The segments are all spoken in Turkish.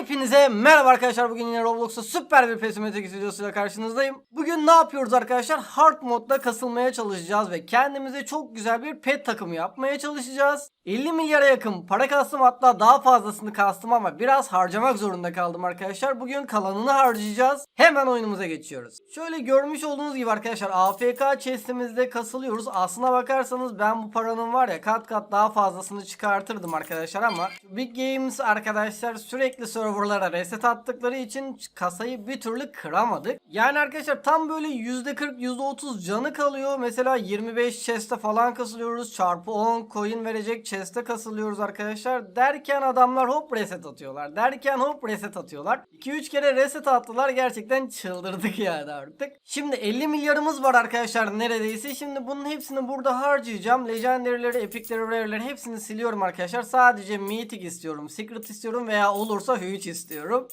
Hepinize merhaba arkadaşlar. Bugün yine Roblox'ta süper bir pesimetik videosuyla karşınızdayım. Bugün ne yapıyoruz arkadaşlar? Hard modda kasılmaya çalışacağız ve kendimize çok güzel bir pet takımı yapmaya çalışacağız. 50 milyara yakın para kastım hatta daha fazlasını kastım ama biraz harcamak zorunda kaldım arkadaşlar. Bugün kalanını harcayacağız. Hemen oyunumuza geçiyoruz. Şöyle görmüş olduğunuz gibi arkadaşlar AFK chestimizde kasılıyoruz. Aslına bakarsanız ben bu paranın var ya kat kat daha fazlasını çıkartırdım arkadaşlar ama Big Games arkadaşlar sürekli serverlara reset attıkları için kasayı bir türlü kıramadık. Yani arkadaşlar tam böyle %40 %30 canı kalıyor. Mesela 25 chest'e falan kasılıyoruz. Çarpı 10 coin verecek chest'e kasılıyoruz arkadaşlar. Derken adamlar hop reset atıyorlar. Derken hop reset atıyorlar. 2-3 kere reset attılar. Gerçekten çıldırdık yani artık. Şimdi 50 milyarımız var arkadaşlar neredeyse. Şimdi bunun hepsini burada harcayacağım. Legendary'leri, epic'leri, rare'leri hepsini siliyorum arkadaşlar. Sadece mythic istiyorum, secret istiyorum veya olursa huge istiyorum.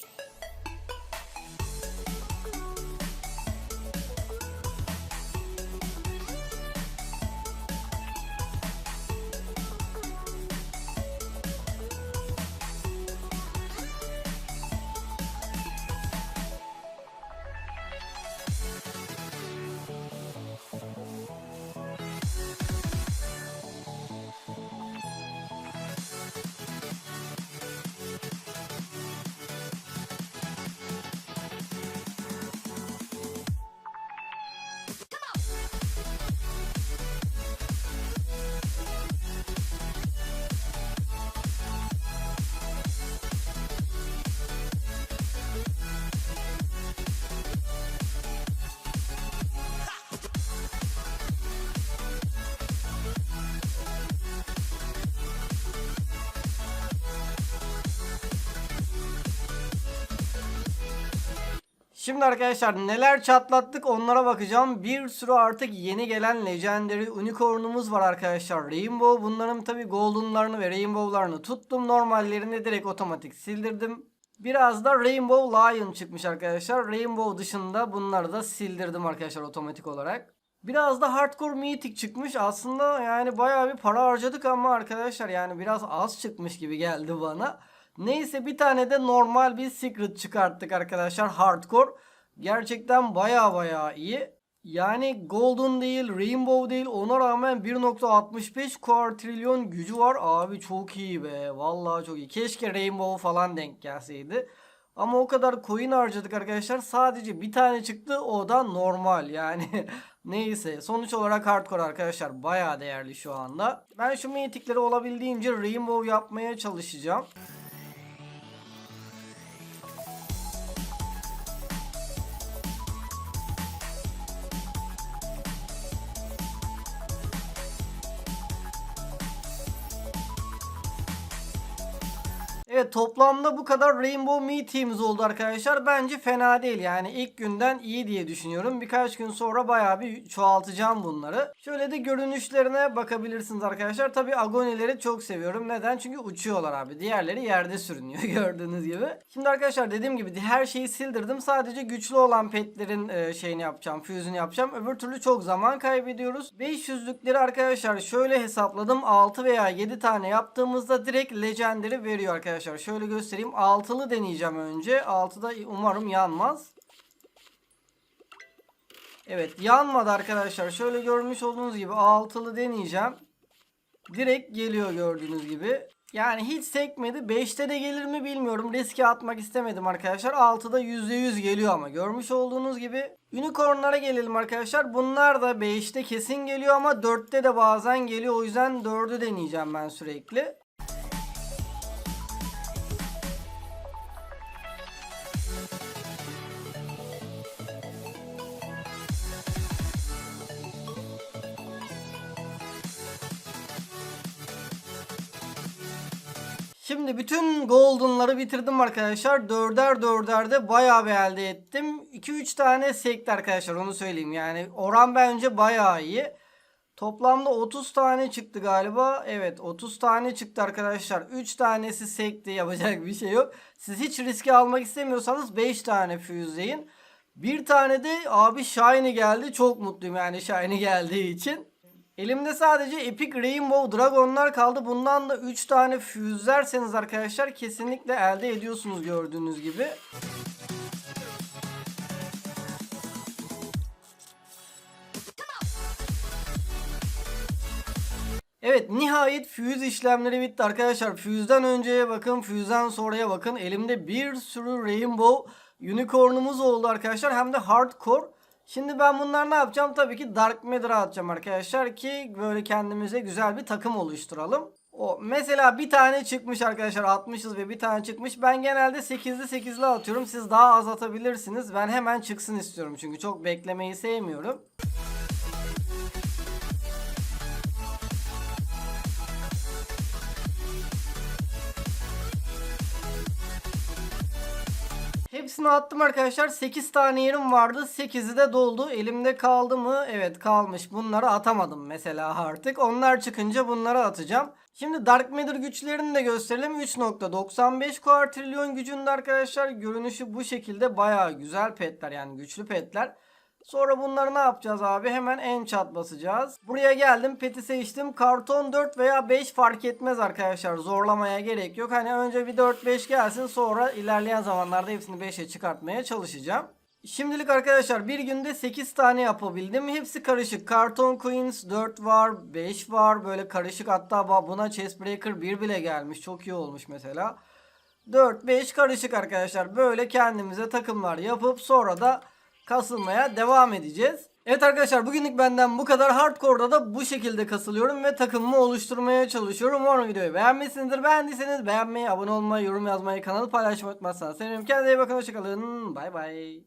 Şimdi arkadaşlar neler çatlattık onlara bakacağım. Bir sürü artık yeni gelen Legendary Unicorn'umuz var arkadaşlar. Rainbow bunların tabi Golden'larını ve Rainbow'larını tuttum. Normallerini direkt otomatik sildirdim. Biraz da Rainbow Lion çıkmış arkadaşlar. Rainbow dışında bunları da sildirdim arkadaşlar otomatik olarak. Biraz da Hardcore Mythic çıkmış. Aslında yani bayağı bir para harcadık ama arkadaşlar yani biraz az çıkmış gibi geldi bana. Neyse bir tane de normal bir secret çıkarttık arkadaşlar hardcore. Gerçekten baya baya iyi. Yani golden değil, rainbow değil ona rağmen 1.65 kuartrilyon gücü var. Abi çok iyi be. Vallahi çok iyi. Keşke rainbow falan denk gelseydi. Ama o kadar coin harcadık arkadaşlar. Sadece bir tane çıktı. O da normal yani. Neyse. Sonuç olarak hardcore arkadaşlar. Baya değerli şu anda. Ben şu mythic'leri olabildiğince rainbow yapmaya çalışacağım. Evet toplamda bu kadar Rainbow Meetings oldu arkadaşlar. Bence fena değil yani ilk günden iyi diye düşünüyorum. Birkaç gün sonra bayağı bir çoğaltacağım bunları. Şöyle de görünüşlerine bakabilirsiniz arkadaşlar. Tabi agonileri çok seviyorum. Neden? Çünkü uçuyorlar abi. Diğerleri yerde sürünüyor gördüğünüz gibi. Şimdi arkadaşlar dediğim gibi her şeyi sildirdim. Sadece güçlü olan petlerin e, şeyini yapacağım. Füzünü yapacağım. Öbür türlü çok zaman kaybediyoruz. 500'lükleri arkadaşlar şöyle hesapladım. 6 veya 7 tane yaptığımızda direkt Legendary veriyor arkadaşlar arkadaşlar. Şöyle göstereyim. Altılı deneyeceğim önce. Altıda umarım yanmaz. Evet yanmadı arkadaşlar. Şöyle görmüş olduğunuz gibi altılı deneyeceğim. Direkt geliyor gördüğünüz gibi. Yani hiç sekmedi. 5'te de gelir mi bilmiyorum. Riske atmak istemedim arkadaşlar. 6'da %100 geliyor ama. Görmüş olduğunuz gibi. Unicorn'lara gelelim arkadaşlar. Bunlar da 5'te kesin geliyor ama 4'te de bazen geliyor. O yüzden 4'ü deneyeceğim ben sürekli. Şimdi bütün golden'ları bitirdim arkadaşlar. Dörder dörder de bayağı bir elde ettim. 2-3 tane sekti arkadaşlar onu söyleyeyim. Yani oran bence bayağı iyi. Toplamda 30 tane çıktı galiba. Evet 30 tane çıktı arkadaşlar. 3 tanesi sekti yapacak bir şey yok. Siz hiç riske almak istemiyorsanız 5 tane füzeyin. Bir tane de abi Shiny geldi. Çok mutluyum yani Shiny geldiği için. Elimde sadece Epic Rainbow Dragon'lar kaldı. Bundan da 3 tane füzlerseniz arkadaşlar kesinlikle elde ediyorsunuz gördüğünüz gibi. Evet nihayet füz işlemleri bitti arkadaşlar. Füzden önceye bakın, füzden sonraya bakın. Elimde bir sürü Rainbow Unicorn'umuz oldu arkadaşlar. Hem de hardcore. Şimdi ben bunlar ne yapacağım? Tabii ki Dark Matter'a atacağım arkadaşlar ki böyle kendimize güzel bir takım oluşturalım. O mesela bir tane çıkmış arkadaşlar atmışız ve bir tane çıkmış. Ben genelde 8'li 8'li atıyorum. Siz daha az atabilirsiniz. Ben hemen çıksın istiyorum çünkü çok beklemeyi sevmiyorum. Hepsini attım arkadaşlar. 8 tane yerim vardı. 8'i de doldu. Elimde kaldı mı? Evet kalmış. Bunları atamadım mesela artık. Onlar çıkınca bunları atacağım. Şimdi Dark Matter güçlerini de gösterelim. 3.95 kuartrilyon gücünde arkadaşlar. Görünüşü bu şekilde baya güzel petler yani güçlü petler. Sonra bunları ne yapacağız abi? Hemen en chat basacağız. Buraya geldim. Peti seçtim. Karton 4 veya 5 fark etmez arkadaşlar. Zorlamaya gerek yok. Hani önce bir 4-5 gelsin. Sonra ilerleyen zamanlarda hepsini 5'e çıkartmaya çalışacağım. Şimdilik arkadaşlar bir günde 8 tane yapabildim. Hepsi karışık. Karton Queens 4 var, 5 var. Böyle karışık hatta buna Chestbreaker 1 bile gelmiş. Çok iyi olmuş mesela. 4-5 karışık arkadaşlar. Böyle kendimize takımlar yapıp sonra da kasılmaya devam edeceğiz. Evet arkadaşlar bugünlük benden bu kadar. Hardcore'da da bu şekilde kasılıyorum ve takımımı oluşturmaya çalışıyorum. Umarım videoyu beğenmişsinizdir. Beğendiyseniz beğenmeyi, abone olmayı, yorum yazmayı, kanalı paylaşmayı unutmazsanız sevinirim. Kendinize iyi bakın. Hoşçakalın. Bay bay.